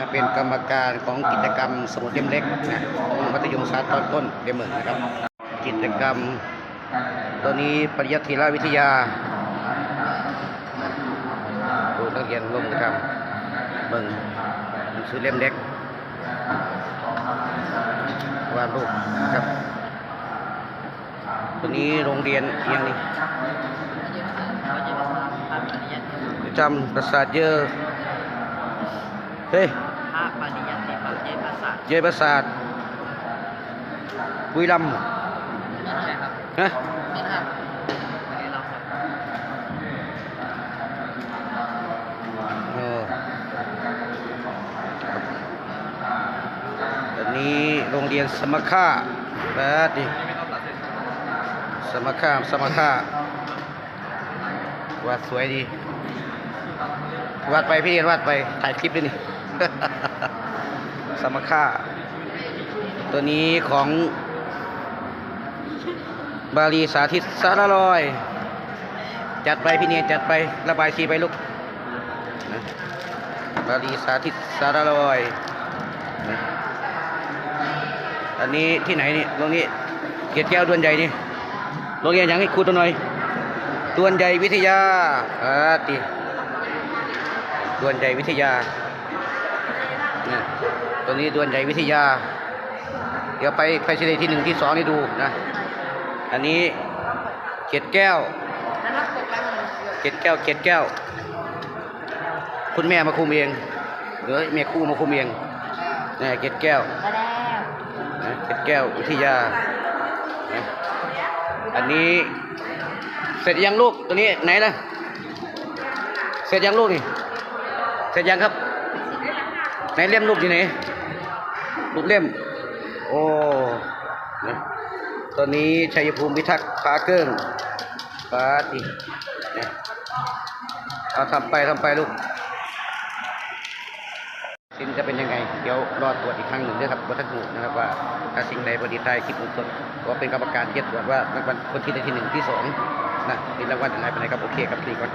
นะเป็นกรรมการของกิจกรรมสมุดเล่มเล็กนะของมัธยมศึกษาตอนต้นเดมเมอร์นะครับ กิจกรรมตัวนี้ปริยัติราวิทยาดูนักเรียนลงมือทำเบิ่งหนังสือเล่มเล็กวาดรูปนะครับตัวนี้โรงเรียนเอียงนี่จำประสาทเยอะ เฮ้ ยภาคปริยัติปัจเจภาษาเยประสาทบุรีรัมย์ไม่ใช่ครับฮะนี่ครับไม่ได้รับครับเอออันนี้โรงเรียนสมค่าแบบดิสมค่าสมค่าวาดสวยดีวาดไปพี่วาดไปถ่ายคลิปด้วยนี่ สมค่า ตัวนี้ของ บาลีสาธิตสารลอย จัดไปพี่เนียจัดไประบายสีไปลูกบาลีสาธิตสารลอย อันนี้ที่ไหนนี่โรงนี้ เกียรติแก้วดวนใหญ่นี่โรงเรียนอย่างให้ครูตัวหน่อยดวนใหญ่วิทยาอ่าติดวนใหญ่วิทยา นี่ตัวนี้ดวนใหญ่วิทยา เดี๋ยวไปไปเฉลยที่หนึ่งที่สองให้ดูนะ อันนี้เกล็ดแก้วนะครับตกแล้วเกล็ดแก้วเกล็ดแก้ว คุณแม่มาคุมเองหรือแม่ครูมาคุมเองนี่เกล็ดแก้วมาแล้วนะเกล็ดแก้ววิทยา อันนี้ เสร็จยังลูกตัวนี้ไหนนะเสร็จยังลูกนี่ เสร็จยังครับ ไหนเล่มรูปอยู่ไหนรูปเล่ม โอ้นะตอนนี้ชัยภูมิพิทักษ์พาเกิ้งปาติเอาทำไปทำไปลูกสิ่งจะเป็นยังไง เดี๋ยวรอตรวจอีกครั้งหนึ่งด้วยครับวัฒนหูนะครับว่าถ้าสิ่งใดพอดีไทยคลิปสดก็เป็นกรรมการที่จะตรวจว่ารางวัลคนที่ได้ที่หนึ่งที่สองนะเป็นรางวัลอะไรไปไหนครับ โอเคครับทีก่อน